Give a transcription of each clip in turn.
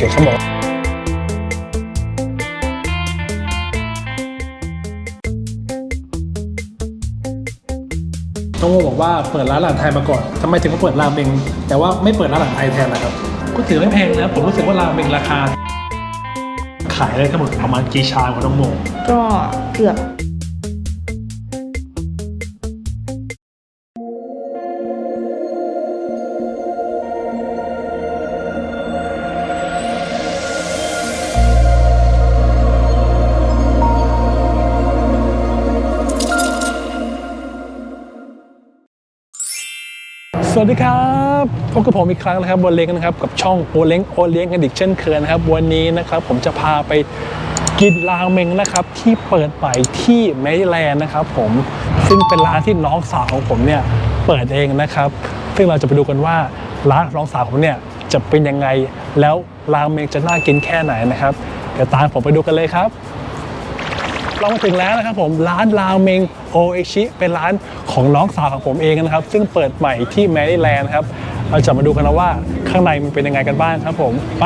เคเขาบอกน้องโมบอกว่าเปิดร้านอาหารไทยมาก่อนทำไมถึงมาเปิดราเมง แต่ว่าไม่เปิดร้านอาหารไทยแทนนะครับ ก็ถือไม่แพงนะ ผมรู้สึกว่าราเมงราคา ขายได้ทั้งหมดประมาณกี่ชามของน้องโมก็เกือบ วัสดีครับพบกับผมอีกครั้งนะครับบนเล้งนะครับกับช่องโอเล้งโอเล้งกันอีกเช่นเคยนะครับวันนี้นะครับผมจะพาไปกินราเมงนะครับที่เปิดใหม่ที่แมริแลนด์นะครับผมซึ่งเป็นร้านที่น้องสาวของผมเนี่ยเปิดเองนะครับ ซึ่งเราจะไปดูกันว่าร้านน้องสาวผมเนี่ยจะเป็นยังไงแล้วราเมงจะน่ากินแค่ไหนนะครับเดี๋ยวตามผมไปดูกันเลยครับ เรามาถึงแล้วนะครับผมร้านราเมงโอเอชิเป็นร้านของน้องสาวของผมเองนะครับ ซึ่งเปิดใหม่ที่แมรี่แลนด์ครับ เราจะมาดูกันนะว่าข้างในมันเป็นยังไงกันบ้างครับผมไป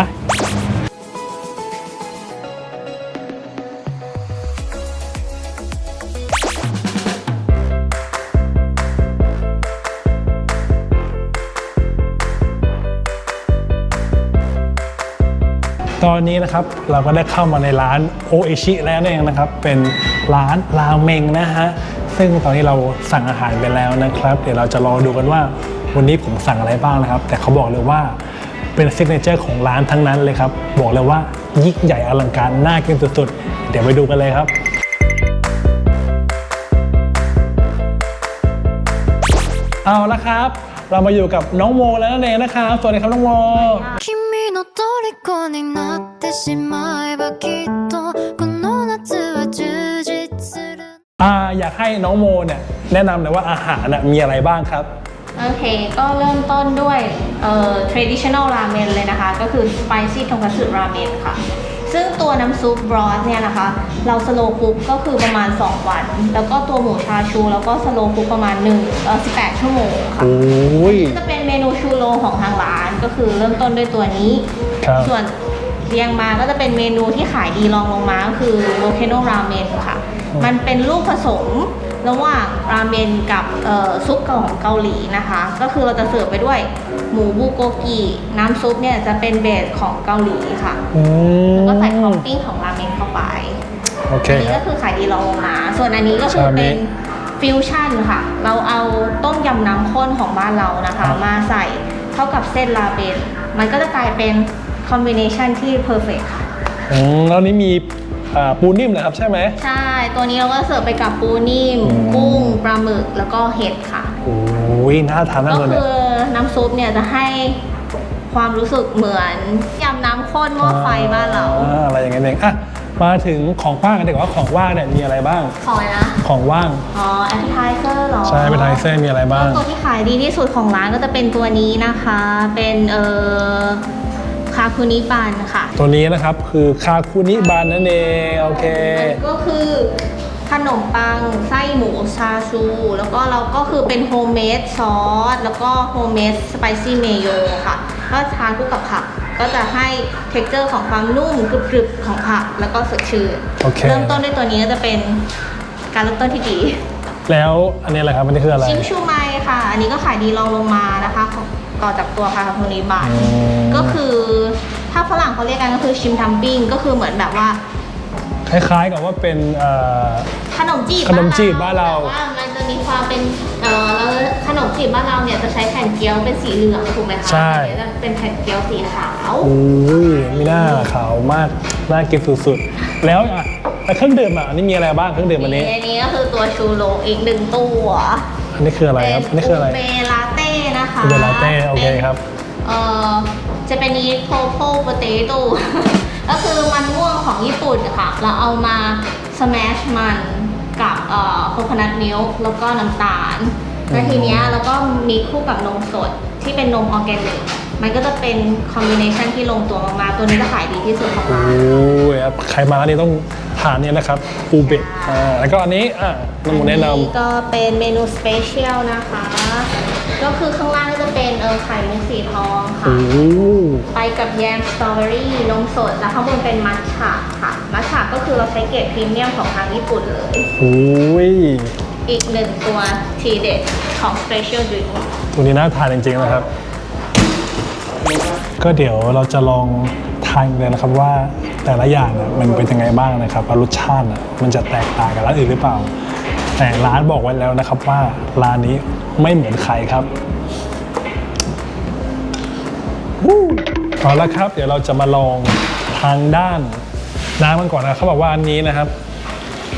ตอนนี้นะครับเราก็ได้เข้ามาในร้านโอเอชิแล้วนั่นเองนะครับ เป็นร้านราเมงนะฮะ ซึ่งตอนนี้เราสั่งอาหารไปแล้วนะครับ เดี๋ยวเราจะรอดูกันว่าวันนี้ผมสั่งอะไรบ้างนะครับ แต่เขาบอกเลยว่าเป็นซิกเนเจอร์ของร้านทั้งนั้นเลยครับ บอกเลยว่ายิ่งใหญ่อลังการน่ากินสุดๆ เดี๋ยวไปดูกันเลยครับเอาละครับ เรามาอยู่กับน้องโมแล้วนั่นเองนะคะสวัสดีครับน้องโมอยากให้น้องโมเนี่ยแนะนำหน่อยว่าอาหารน่ะมีอะไรบ้างครับ โอเค ก็เริ่มต้นด้วยเอ่อ traditional ramen เลยนะคะ ก็คือ spicy ทงคัตสึ ramen ค่ะ ซึ่งตัวน้ำซุปบรอสเนี่ยนะคะ เราสโลคุกก็คือประมาณ 2 วัน แล้วก็ตัวหมูชาชู แล้วก็สโลคุกประมาณ1เอ่อ18 ชั่วโมงค่ะ โอ้ย จะเป็นเมนูชูโรของทางร้านก็คือเริ่มต้นด้วยตัวนี้ ครับ ส่วนเรียงมาก็จะเป็นเมนูที่ขายดีรองลงมาก็คือ volcano ramen ค่ะ มันเป็นลูกผสมระหว่างราเมนกับเอ่อซุปของเกาหลีนะคะ ก็คือเราจะเสิร์ฟไปด้วย หมูบูโกกิน้ำซุปเนี่ยจะเป็นเบสของเกาหลีค่ะอืมแล้วก็ใส่ท็อปปิ้งของราเมนเข้าไปโอเคอันนี้ครัก็บคือขายดีรองลงมา ส่วนอันนี้ก็คือชามนี้เป็นฟิวชั่นค่ะ เราเอาต้มยำน้ำข้นของบ้านเรานะคะ ครับ มาใส่เข้ากับเส้นราเมนมันก็จะกลายเป็นคอมบิเนชันที่เพอร์เฟกค่ะ อืมแล้วนี้มีอ่าปูนิ่มนะครับใช่ไหม ใช่ ตัวนี้เราก็เสิร์ฟไปกับปูนิ่ม อืม กุ้ง ปลาหมึก แล้วก็เห็ดค่ะ โอ้ยน่าทานมากก็เลยคืเนี่ย อ น้ำซุปเนี่ยจะให้ความรู้สึกเหมือนยำน้ำข้นหม้อไฟบ้านเรา อ่อะไรอย่างเงี้ยเองอะมาถึงของว่างกันดีกว่าของว่างเนี่ยมีอะไรบ้าง ขอเลยนะ ของว่าง อ๋อแอปเปิลไทเซอร์หรอใช่เป็นไทเซอร์มีอะไรบ้าง ตัวที่ขายดีที่สุดของร้านก็จะเป็นตัวนี้นะคะ เป็นเอ่อคาคุนิบันค่ะ ตัวนี้นะครับคือคาคุนิบานนั่นเองโอเคมันก็คือข นมปัง ไส้หมูชาชู แล้วก็เราก็คือเป็นโฮมเมดซอส แล้วก็โฮมเมดสไปซี่เมโยค่ะ ก็ทานคู่กับผัก ก็จะให้เท็กเจอร์ของความนุ่มกรึบๆของผัก แล้วก็สดชื่น โอเค เริ่มต้นด้วยตัวนี้ก็จะเป็นการเริ่มต้นที่ดี แล้วอันนี้อะไรครับอันนี้คืออะไร ชิมชูไมค่ะ อันนี้ก็ขายดีรองลงมานะคะของต่อจากตัวคาคาโทนิบันอืม ก็คือถ้าฝรั่งเขาเรียกกันก็คือชิมทัมปิ้งก็คือเหมือนแบบว่า คล้ายๆกับว่าเป็นเอ่อ ขนมจีบขนมจีบบ้านเรา แต่ว่ามันจะมีความเป็นเออแล้วขนมจีบบ้านเราเนี่ยจะใช้แผ่นเกี๊ยวเป็นสีเหลืองถูกไหมคะใช่ อันนี้จะเป็นแผ่นเกี๊ยวสีขาวโอ้ยมีหน้าขาวมากน่ากินสุดๆ แล้วอะแล้วเครื่องดื่มอะอันนี้มีอะไรบ้างเครื่องดื่มอันนี้ อันนี้ก็คือตัวชูโรงอีกหนึ่งตัวอันนี้คืออะไรครับอันนี้คืออะไรเบลาเต้นะคะเบลาเต้โอเคครับ เอ่อจะเป็นนี้โ o โ o โปเตโต้ ก็คือมันม่วงของญี่ปุ่นค่ะ เราเอามาสแมชมันกับเอ่อโคคอนัทมิลค์แล้วก็น้ำตาล แล้วทีเนี้ยแล้วก็มีคู่กับนมสดที่เป็นนมออร์แกนิก มันก็จะเป็นคอมบิเนชันที่ลงตัวมากๆตัวนี้จะขายดีที่สุดของโอ้ร้านยครับใครมาร้านนี้ต้อง ททานเนี่ยนะครับอูเบะอ่าแล้วก็อันนี้อ่าน้ำหมูแนะนอัก็เป็นเมนูสเปเชียลนะคะ ก็คือข้างล่างก็จะเป็นเออไข่มุกสีทองำค่ะ โอ้โหไปกับแยมสตรอเบอรี่นมสด แล้วข้างบนเป็นมัทฉะค่ะ มัทฉะก็คือเราใช้เกรดพรีเมียมของทางญี่ปุ่นเลย โอ้ยอีกหนึ่งตัวทีเด็ดของ Special Drink ตัวนี้น่าทานจริงๆนะครับ ก็เดี๋ยวเราจะลอง ทานเลยนะครับว่าแต่ละอย่างมันเป็นยังไงบ้างนะครับรสชาติมันจะแตกต่างกับร้านอื่นหรือเปล่า แต่ร้านบอกไว้แล้วนะครับว่าร้านนี้ไม่เหมือนใครครับเอาละครับ เดี๋ยวเราจะมาลองทางด้านน้ำมันก่อนนะเขาบอกว่าอันนี้นะครับ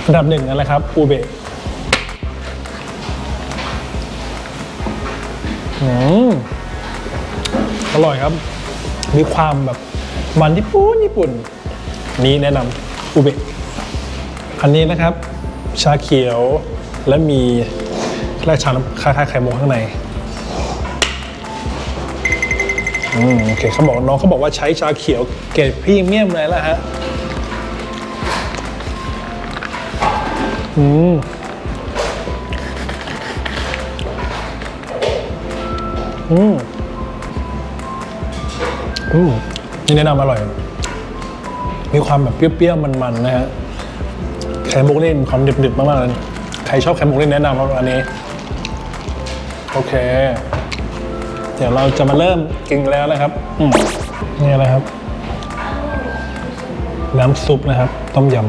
อันดับหนึ่งนั่นแหละครับอูเบะอืมอร่อยครับ มีความแบบ มันญี่ปุ่นญี่ปุ่น นี้แนะนำอุเบะอันนี้นะครับ ชาเขียวและมีแรกชาน้ำคล้ายๆไข่มุกข้างในอืมโอเคเขาบอกน้องเขาบอกว่าใช้ชาเขียวเกรดพรีเมียมเลยล้วฮะอืมอืมอืม นี่แนะนำอร่อย มีความแบบเปรี้ยวๆมันๆนะฮะไข่มุกนี่มีความดิบๆมากๆเลยใครชอบไข่มุกนี่แนะนำครับอันนี้ โอเค เดี๋ยวเราจะมาเริ่มกินแล้วนะครับอืมนี่อะไรครับ น้ำซุปนะครับ ต้มยำ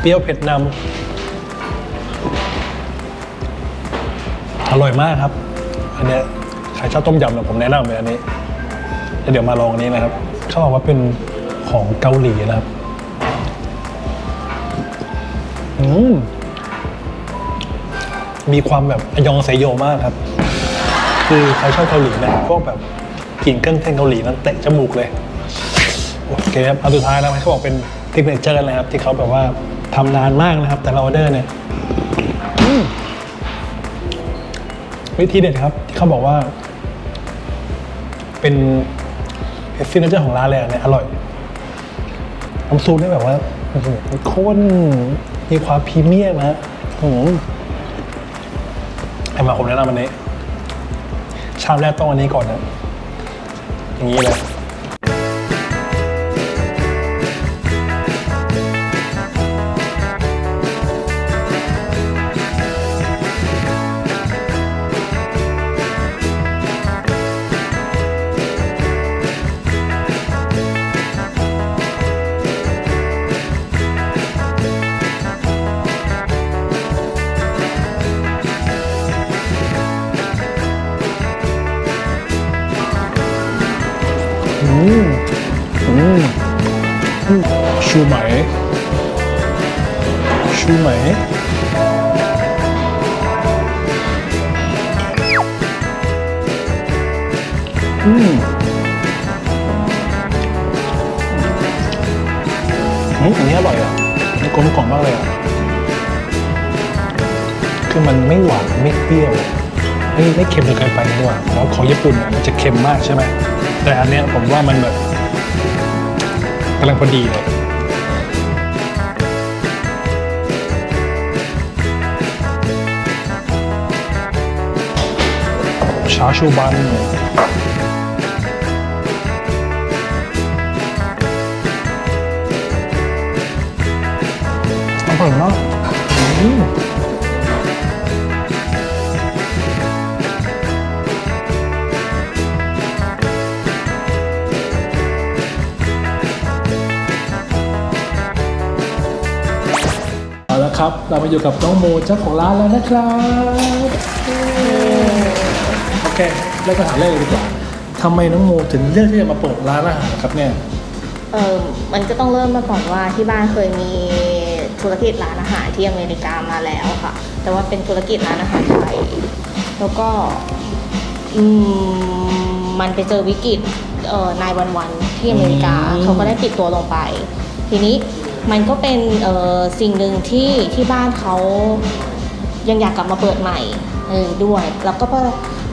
เปรี้ยวเผ็ดนำ อร่อยมากครับ อันเนี้ยใครชอบต้มยำเนี่ยผมแนะนำเลยอันนี้แล้วเดี๋ยวมาลองอันนี้นะครับ เขาบอกว่าเป็นของเกาหลีนะครับ อืม มีความแบบอยองเซโยมากครับ คือใครชอบเกาหลีเนี่ยพวกแบบกลิ่นเครื่องเทศเกาหลีนั้นเตะจมูกเลย โอเคครับอันสุดท้ายแล้วเขาบอกเป็นเทคนิคเจอร์นะครับ ที่เขาแบบว่าทำนานมากนะครับ แต่ละออเดอร์เนี่ย อืม วิธีเด็ดครับ ที่เขาบอกว่า เป็นซิกเนเจอร์ของร้านเลยอันเนี่ยอร่อยน้ำซุปนี่แบบว่าโอ้โหข้นมีความพรีเมียมนะฮะอืมให้มาผมแนะนำอันนี้ ชามแรกต้องอันนี้ก่อนนะอย่างนี้เลย ชูไหม ชูไหม อืมอืมอันนี้อร่อยอะมันกลมกล่อมมากเลยอะ คือมันไม่หวานไม่เปรี้ยวไม่ไม่เค็มจนเกินไปดีกว่าเพราะของญี่ปุ่นเนี่ยมันจะเค็มมากใช่ไหม แต่อันเนี้ยผมว่ามันแบบกำลังพอดีเลย ชาชูบัน อร่อยมากอืมเอาละครับ เรามาอยู่กับน้องโมเจ้าของร้านแล้วนะครับ โอเคเริ่มกันถามแรกเลยดีกว่าทำไมน้องโมถึงเลือกที่จะมาเปิดร้านอาหารครับเนี่ยเออมันก็ต้องเริ่มมาก่อนว่าที่บ้านเคยมีธุรกิจร้านอาหารที่อเมริกามาแล้วค่ะ แต่ว่าเป็นธุรกิจร้านอาหารไทย แล้วก็อืมมันไปเจอวิกฤตเอ่อนายวันวันๆที่อเมริกาอืมเขาก็ได้ปิดตัวลงไป ทีนี้มันก็เป็นเอ่อสิ่งหนึ่งที่ที่บ้านเขายังอยากกลับมาเปิดใหม่เออด้วย แล้วก็พอ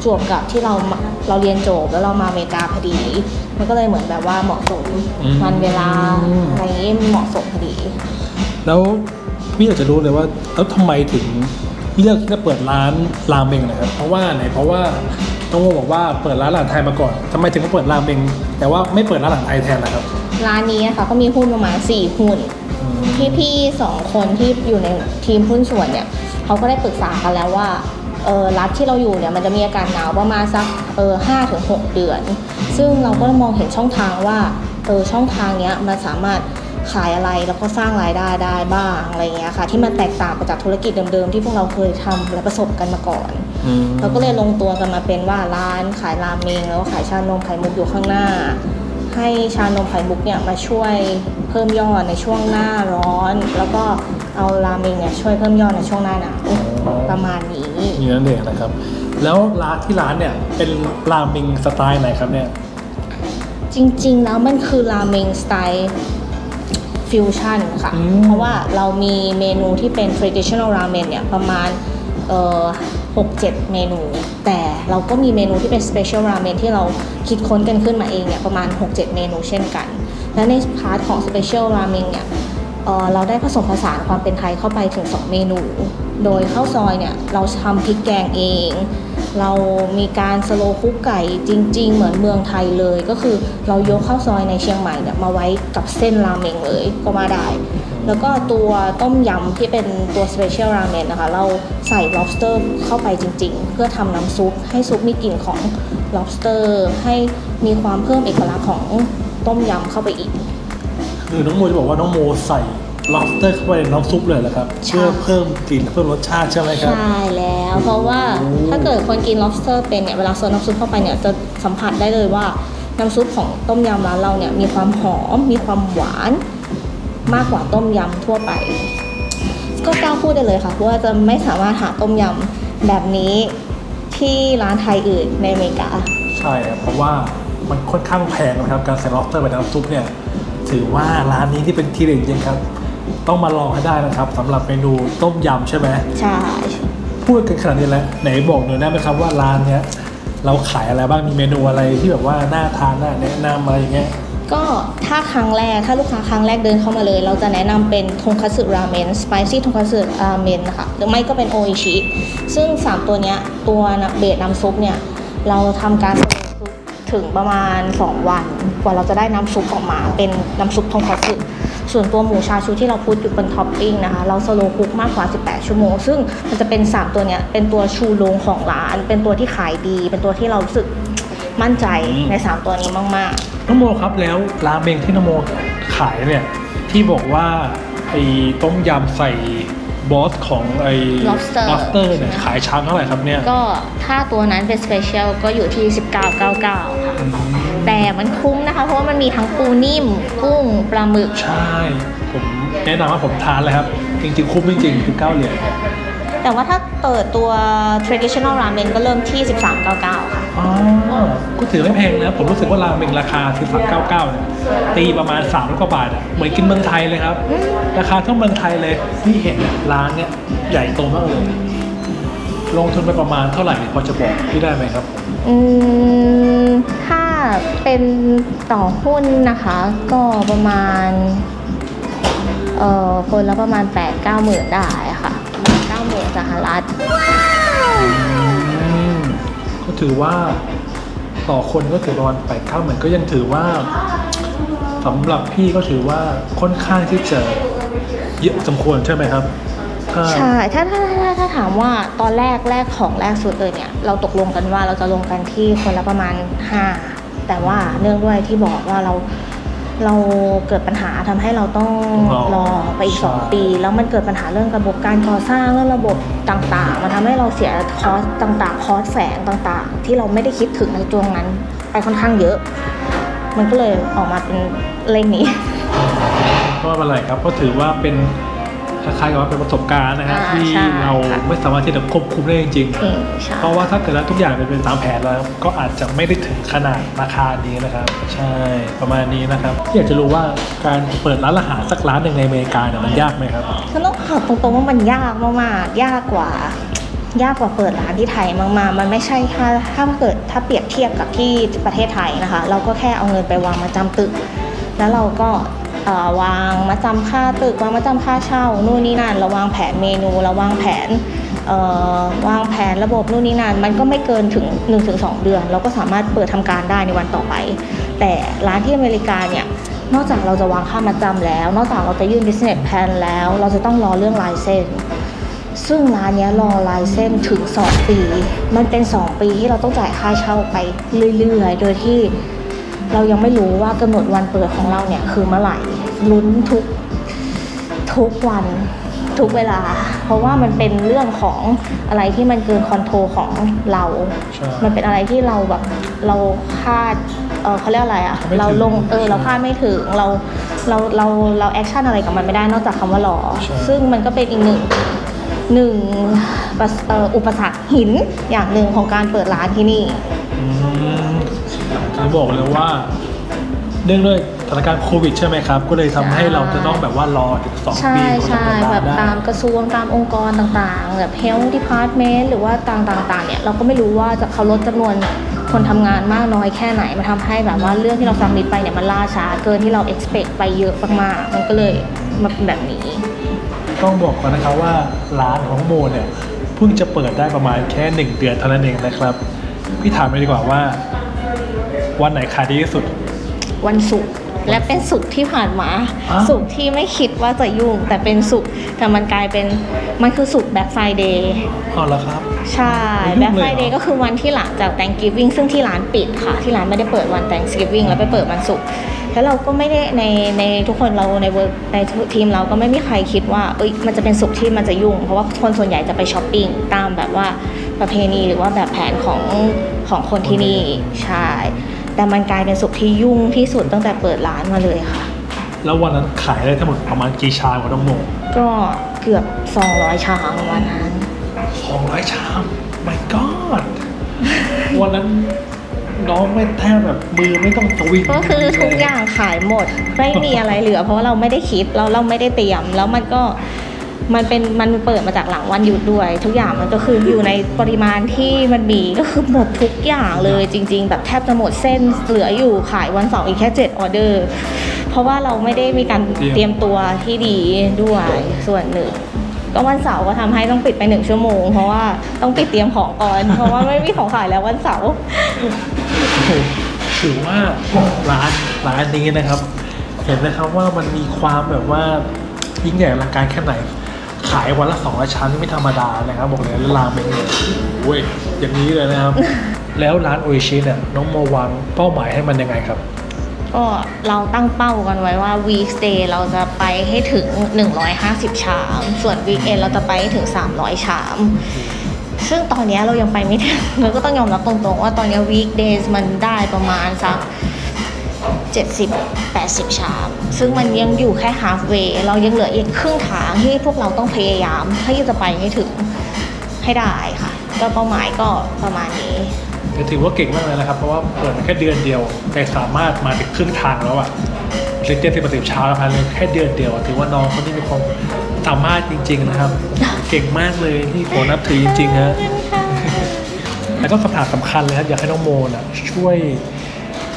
จวบกับที่เรามาเราเรียนจบแล้วเรามาอเมริกาพอดี มันก็เลยเหมือนแบบว่าเหมาะสมอืม วันเวลาอะไรอย่างงี้เหมาะสมพอดี แล้วพี่อยากจะรู้เลยว่าแล้วทำไมถึงเลือกที่จะเปิดร้านราเมงนะครับ เพราะว่าไหนเพราะว่าต้องโมบอกว่าเปิดร้านอาหารไทยมาก่อนทำไมถึงมาเปิดราเมงแต่ว่าไม่เปิดร้านอาหารไทยแทนนะครับร้านนี้นะคะก็มีหุ้นประมาณ4หุ้นพี่พี่ๆสองคนที่อยู่ในทีมหุ้นส่วนเนี่ยเขาก็ได้ปรึกษากันแล้วว่า เออรัฐที่เราอยู่เนี่ยมันจะมีอากาศหนาวประมาณสักเออห้าถึงหกเดือน ซึ่งเราก็มองเห็นช่องทางว่าเออช่องทางเนี้ยมันสามารถขายอะไรแล้วก็สร้างรายได้ได้บ้างอะไรเงี้ยค่ะ ที่มันแตกต่างไปจากธุรกิจเดิมๆ ที่พวกเราเคยทำและประสบกันมาก่อนอืมเราก็เลยลงตัวกันมาเป็นว่าร้านขายราเมงแล้วก็ขายชานมไข่มุกอยู่ข้างหน้า ให้ชานมไข่มุกเนี่ยมาช่วยเพิ่มยอดในช่วงหน้าร้อน แล้วก็เอาราเมงเนี่ยช่วยเพิ่มยอดในช่วงหน้าหนาวประมาณนี้นี่นั่นเองนะครับ แล้วร้านที่ร้านเนี่ยเป็นราเมงสไตล์ไหนครับเนี่ยจริงๆแล้วมันคือราเมงสไตล์ฟิวชั่นค่ะอืมเพราะว่าเรามีเมนูที่เป็น traditional ramen เนี่ยประมาณเอ่อหกเจ็ดเมนู แต่เราก็มีเมนูที่เป็น special ramen ที่เราคิดค้นกันขึ้นมาเองเนี่ยประมาณ 6-7 เมนูเช่นกัน และในพาร์ทของ special ramen เนี่ยเเราได้ผสมผสานความเป็นไทยเข้าไปถึง 2 เมนู โดยข้าวซอยเนี่ยเราทำพริกแกงเอง เรามีการสโลคุกไก่จริง ๆ เหมือนเมืองไทยเลย ก็คือเรายกข้าวซอยในเชียงใหม่เนี่ยมาไว้กับเส้นราเมงเลยก็มาได้ แล้วก็ตัวต้มยำที่เป็นตัว special ramen นะคะ เราใส่ lobster เข้าไปจริง ๆ เพื่อทำน้ำซุปให้ซุปมีกลิ่นของ lobster ให้มีความเพิ่มเอกลักษณ์ของ ต้มยำเข้าไปอีก คือน้องโมจะบอกว่าน้องโมใส่ lobster เข้าไปในน้ำซุปเลยเหรอครับ ใช่ เพื่อเพิ่มกลิ่นเพิ่มรสชาติใช่ไหมครับ ใช่แล้ว เพราะว่าโอ้ ถ้าเกิดคนกิน lobster เป็นเนี่ยเวลาเซิร์ฟน้ำซุปเข้าไปเนี่ยจะสัมผัสได้เลยว่าน้ำซุปของต้มยำร้านเราเนี่ยมีความหอมมีความหวาน มากกว่าต้มยำทั่วไป ก็กล้าพูดได้เลยค่ะเพราะว่าจะไม่สามารถหาต้มยำแบบนี้ที่ร้านไทยอื่นในอเมริกา ใช่ครับเพราะว่า มันค่อนข้างแพงนะครับ การใส่ lobster ไปในน้ำซุปเนี่ยถือว่าร้านนี้ที่เป็นทีเด็ดจริงๆครับ ต้องมาลองให้ได้นะครับสำหรับเมนูต้มยำใช่ไหมใช่พูดกันขนาดนี้แล้วไหนบอกหน่อยได้ไหมครับว่าร้านเนี้ยเราขายอะไรบ้างมีเมนูอะไรที่แบบว่าน่าทานน่าแนะนำอะไรอย่างเงี้ยก็ถ้าครั้งแรกถ้าลูกค้าครั้งแรกเดินเข้ามาเลย เราจะแนะนำเป็นทงคัตสึราเมนสไปซี่ทงคัตสึราเมนนะคะหรือไม่ก็เป็นโออิชิซึ่ง 3 ตัวเนี้ยตัวเบสน้ำซุปเนี่ย เราทำการ ถึงประมาณ 2 วัน กว่าเราจะได้น้ำซุปออกมาเป็นน้ำซุปทงคัตสึส่วนตัวหมูชาชูที่เราพูดอยู่บนท็อปปิ้งนะคะ เราสโลว์คุกมากกว่า 18 ชั่วโมง ซึ่งมันจะเป็น 3 ตัวเนี้ยเป็นตัวชูโรงของร้าน เป็นตัวที่ขายดี เป็นตัวที่เรารู้สึกมั่นใจใน 3 ตัวนี้มากๆน้โมครับแล้วราเมงที่น้โมขายเนี่ยที่บอกว่าไอ้ต้มยำใส่ บอสของไอ้ Lobster lobster เนี่ยขายชามเท่าไหร่ครับเนี่ย ก็ถ้าตัวนั้นเป็นสเปเชียลก็อยู่ที่ 19.99ค่ะแต่มันคุ้มนะคะ เพราะว่ามันมีทั้งปูนิ่ม กุ้งปลาหมึก ใช่ ผมแนะนำว่าผมทานเลยครับ จริงๆ คุ้มจริงๆ คือเก้าเหรียญ แต่ว่าถ้าเปิดตัว traditional ramen ก็เริ่มที่ 13.99 ค่ะ อ๋อก็ถือไม่แพงนะ ผมรู้สึกว่าราเมงราคาคือสามเก้าเก้าเนี่ยตีประมาณ3ามกว่าบาทอะเหมือนกินเมืองไทยเลยครับ ราคาเท่าเมืองไทยเลยที่เห็นเนี่ยร้านเนี่ยใหญ่โตมากเลย ลงทุนไปประมาณเท่าไหร่พอจะบอกพี่ได้ไหมครับ อืม ถ้าเป็นต่อหุ้นนะคะ ก็ประมาณ เอ่อ คนละประมาณ 8-9 หมื่นได้ค่ะ 9หมื่นสหรัฐอืมก็ถือว่าต่อคนก็ถือประมาณแปดเก้าเหมือนก็ยังถือว่าสำหรับพี่ก็ถือว่าค่อนข้างที่จะเยอะสมควรใช่ไหมครับถ้าใช่ถ้าถ้าถ้าถ้าถามว่าตอนแรกแรกของแรกสุดเลยเนี่ย เราตกลงกันว่าเราจะลงกันที่คนละประมาณ5แต่ว่าเนื่องด้วยที่บอกว่าเรา เราเกิดปัญหาทำให้เราต้องรออไปอีกสองปี แล้วมันเกิดปัญหาเรื่องระบบการก่อสร้างเรื่องระบบต่างๆ มันทำให้เราเสียคอสต่างๆ คอสแฝงต่างๆ ที่เราไม่ได้คิดถึงในตรงนั้นไปค่อนข้างเยอะ มันก็เลยออกมาเป็นเลขนี้ก็เป็นไรครับก็ถือว่าเป็น คล้ายๆกับว่าเป็นประสบการณ์นะฮะอ่าที่ใช่เราค่ะไม่สามารถที่จะควบคุมได้จริงอืมใช่ ๆ เพราะว่าถ้าเกิดแล้วทุกอย่างเป็นไปตามแผนแล้ว ก็อาจจะไม่ได้ถึงขนาดราคานี้นะครับ ใช่ประมาณนี้นะครับอยากจะรู้ว่าการเปิดร้านอาหารสักร้านหนึ่งในอเมริกาเนี่ยมันยากไหมครับฉันต้องตอบตรงๆว่ามันยากมากๆ ยากกว่า ยากกว่าเปิดร้านที่ไทยมากๆ มันไม่ใช่ถ้าถ้าเกิดถ้าเปรียบเทียบกับที่ประเทศไทยนะคะ เราก็แค่เอาเงินไปวางมาจำตึก แล้วเราก็เอ่อ วางมาจำค่าตึกวางมาจำค่าเช่านู่นนี่นั่นเราวางแผนเมนูเราวางแผนวางแผนระบบนู่นนี่นั่นมันก็ไม่เกินถึง 1-2 เดือน เราก็สามารถเปิดทำการได้ในวันต่อไป แต่ร้านที่อเมริกาเนี่ยนอกจากเราจะวางค่ามาจำแล้ว นอกจากเราจะยื่น business plan แล้ว เราจะต้องรอเรื่องลายเซ็นซึ่งร้านนี้รอลายเส้นถึง 2 ปี มันเป็น 2 ปีที่เราต้องจ่ายค่าเช่าไปเรื่อยๆ โดยที่เรายังไม่รู้ว่ากำหนดวันเปิดของเราเนี่ยคือเมื่อไหร่ ลุ้นทุกทุกวันทุกเวลา เพราะว่ามันเป็นเรื่องของอะไรที่มันเกินคอนโทรลของเราใช่มันเป็นอะไรที่เราแบบเราคาดเออเขาเรียกอะไรอะไม่ถึงเราลงเออเราคาดไม่ถึงเราเราเราเราแอคชั่นอะไรกับมันไม่ได้นอกจากคำว่ารอใช่ซึ่งมันก็เป็นอีกหนึ่งหนึ่งประเอ่ออุปสรรคหินอย่างหนึ่งของการเปิดร้านที่นี่อืมจะบอกเลยว่าเนื่องด้วย สถานการณ์โควิดใช่ไหมครับ ก็เลยทำให้ใช่เราจะต้องแบบว่ารอถึงสองใช่ปีกว่าจะใช่เปิดแบร้านบได้ตามกระทรวงตามองค์กรต่างๆ แบบ health department หรือว่าต่างๆๆเนี่ยเราก็ไม่รู้ว่าจะเขาลดจำนวนคนทำงานมากน้อยแค่ไหนมันทำให้แบบว่าเรื่องที่เราซัมมิตไปเนี่ยมันล่าช้าเกินที่เรา expect ไปเยอะมากๆมันก็เลยมาเป็นแบบนี้ ต้องบอกก่อนนะครับว่าร้านของโมเนี่ยเพิ่งจะเปิดได้ประมาณแค่หนึ่งเดือนเท่านั้นเองนะครับพี่ถามเลยดีกว่าว่า วันไหนขายดีที่สุด วันศุกร์ และเป็นศุกร์ที่ผ่านมา อ้าวศุกร์ที่ไม่คิดว่าจะยุ่ง แต่เป็นศุกร์แต่มันกลายเป็นมันคือศุกร์แบ็คไฟเดย์อ๋อแล้วครับ ใช่ไม่ยุ่แบ็คงเลยไฟเหรอเดย์ก็คือวันที่หลังจาก Thanksgiving ซึ่งที่ร้านปิดค่ะ ที่ร้านไม่ได้เปิดวัน Thanksgiving แล้วไปเปิดวันศุกร์แล้วเราก็ไม่ได้ในในทุกคนเราในเวิร์กในทีมเราก็ไม่มีใครคิดว่าเอ้ยมันจะเป็นศุกร์ที่มันจะยุ่ง เพราะว่าคนส่วนใหญ่จะไปช้อปปิ้งตามแบบว่าประเพณีหรือว่าแบบแผนของของคนที่นี่ใช่ แต่มันกลายเป็นศุกร์ที่ยุ่งที่สุดตั้งแต่เปิดร้านมาเลยค่ะ แล้ววันนั้นขายได้ทั้งหมดประมาณกี่ชามกับน้องโมก็เกือบ 200 ชามวันนั้นสองร้อยชาม my god วันนั้นน้องไม่แทบแบบมือไม่ต้องสวิงก็คือทุกอย่างขายหมด ไม่มีอะไรเหลือ เพราะว่าเราไม่ได้คิดเราเราไม่ได้เตรียม แล้วมันก็ มันเป็นมันเปิดมาจากหลังวันหยุดด้วย ทุกอย่างมันก็คืออยู่ในปริมาณที่มันมีก็คือหมดทุกอย่างเลยจริง ๆ แบบแทบจะหมดเส้นเหลืออยู่ขายวันเสาร์อีกแค่7ออเดอร์เพราะว่าเราไม่ได้มีการเตรียมตัวที่ดีด้วยส่วนหนึ่งก็วันเสาร์ก็ทำให้ต้องปิดไปหนึ่งชั่วโมง เพราะว่าต้องปิดเตรียมของก่อนเพราะว่าไม่มีของขายแล้ววันเสาร์ถือว่าร้านร้านนี้นะครับ เห็นนะครับว่ามันมีความแบบว่ายิ่งใหญ่อลังการแค่ไหน ขายวันละสองร้อยชามนี่ไม่ธรรมดานะครับบอกเลยแล้วราเมงเนี่ยโอ้ยอย่างนี้เลยนะครับ แล้วร้านโออิชิเนี่ยน้องโมวางเป้าหมายให้มันยังไงครับ ก็เราตั้งเป้ากันไว้ว่า weekday เราจะไปให้ถึง 150 ชาม ส่วน weekend เราจะไปให้ถึง 300 ชาม ซึ่งตอนเนี้ยเรายังไปไม่ถึงเราก็ต้องยอมรับตรงๆว่าตอนเนี้ย weekdays มันได้ประมาณสัก 70 80 ชาม ซึ่งมันยังอยู่แค่ halfway เรายังเหลืออีกครึ่งทางที่พวกเราต้องพยายามที่จะไปให้ถึงให้ได้ค่ะ ก็เป้าหมายก็ประมาณนี้ก็ถือว่าเก่งมากเลยนะครับ เพราะว่าเปิดมาแค่เดือนเดียว แต่สามารถมาถึงครึ่งทางแล้วอะเจ็ดสิบแปดสิบเช้าแล้วภายในแค่เดือนเดียว ถือว่าน้องเขานี่มีความสามารถจริง ๆ นะครับ เก่งมากเลยที่โหนับถือจริงๆฮะแล้วก็คำถามสำคัญเลยครับอยากให้น้องโมนะช่วย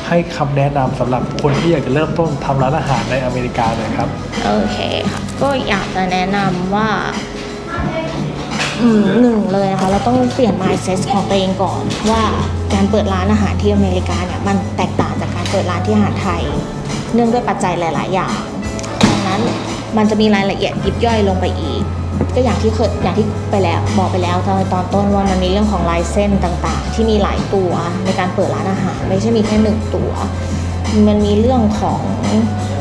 ให้คำแนะนำสำหรับคนที่อยากจะเริ่มต้นทำร้านอาหารในอเมริกาเลยครับ โอเคค่ะ ก็อยากจะแนะนำว่า อืมหนึ่งเลยนะคะเราต้องเปลี่ยน mindset ของตัวเองก่อน ว่าการเปิดร้านอาหารที่อเมริกาเนี่ยมันแตกต่างจากการเปิดร้านที่อาหารไทย เนื่องด้วยปัจจัยหลาย ๆ อย่างดังนั้นมันจะมีรายละเอียดยิบย่อยลงไปอีก ก็อย่างที่เคยอย่างที่ไปแล้วบอกไปแล้วตอนตอนต้นว่ามันมีเรื่องของลายเส้นต่างๆ ที่มีหลายตัวในการเปิดร้านอาหาร ไม่ใช่มีแค่หนึ่งตัว มันมีเรื่องของ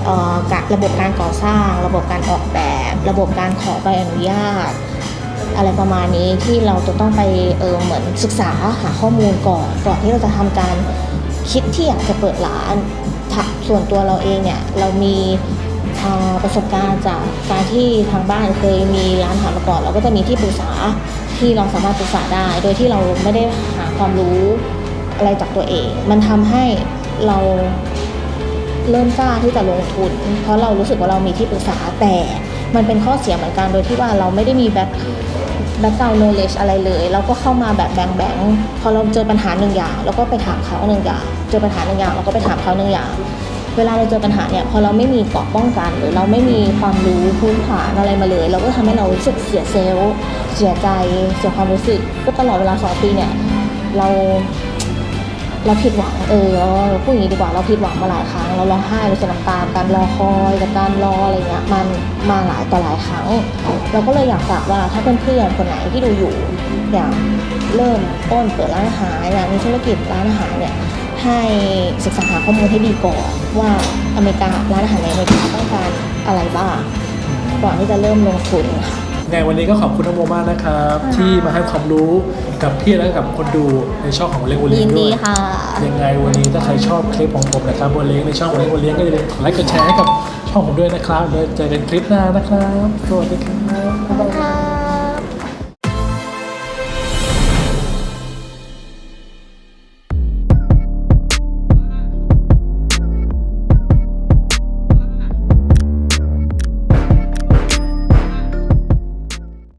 ออการระบบการก่อสร้าง ระบบการออกแบบ ระบบการขอใบอนุญาต อะไรประมาณนี้ที่เราจะต้องไปเออเหมือนศึกษาหาข้อมูลก่อนก่อนที่เราจะทำการคิดที่อยากจะเปิดร้านถ้าส่วนตัวเราเองเนี่ยเรามี ประสบการณ์จากการที่ทางบ้านเคยมีร้านอาหารมาก่อนเราก็จะมีที่ปรึกษาที่เราสามารถปรึกษาได้ โดยที่เราไม่ได้หาความรู้อะไรจากตัวเอง มันทำให้เราเริ่มกล้าที่จะลงทุน เพราะเรารู้สึกว่าเรามีที่ปรึกษาแต่มันเป็นข้อเสียเหมือนกันโดยที่ว่าเราไม่ได้มีแบ็คแบ็กกราวด์โนเลจอะไรเลย เราก็เข้ามาแบบแบงแบงพอเราเจอปัญหาหนึ่งอย่างเราก็ไปถามเขาหนึ่งอย่าง เจอปัญหาหนึ่งอย่างเราก็ไปถามเขาหนึ่งอย่าง เวลาเราเจอปัญหาเนี่ยพอเราไม่มีเกราะป้องกัน หรือเราไม่มีความรู้พื้นฐานอะไรมาเลย เราก็ทำให้เราสึกเสียเซลล์เสียใจเสียความรู้สึกก็ตลอดเวลาสองปีเนี่ยเราเราผิดหวังเออเราพูดอย่างนี้ดีกว่าเราผิดหวังมาหลายครั้ง เราร้องไห้เราเสียน้ำตาการรอคอยกับการรออะไรเงี้ยมันมาหลายต่อหลายครั้ง เราก็เลยอยากฝากว่าถ้าเพื่อนๆคนไหนที่ดูอยู่อยากเริ่มต้นเปิดร้านอาหารอยากมีธุรกิจร้านอาหารเนี่ย ให้ศึกษาหาข้อมูลให้ดีก่อนว่าอเมริการ้านอาหารในอเมริกาต้องการอะไรบ้าง ก่อนที่จะเริ่มลงทุนค่ะ ไงวันนี้ก็ขอบคุณน้องโมมากนะครับค่ะที่มาให้ความรู้กับพี่และกับคนดูในช่องของเล้งโอเลี้ยยิงนด้ดีวย ค่ะ ยังไงวันนี้ถ้าใครชอบคลิปของผมนะครับโอเลี้ยงในช่องของเล้งโอเลี้ยงก็อย่าลืมกดไลค์กดแชร์ให้กับช่องผมด้วยนะครับเดี๋ยวเจอกันคลิปหน้านะครับสวัสดีครับบ๊ายบาย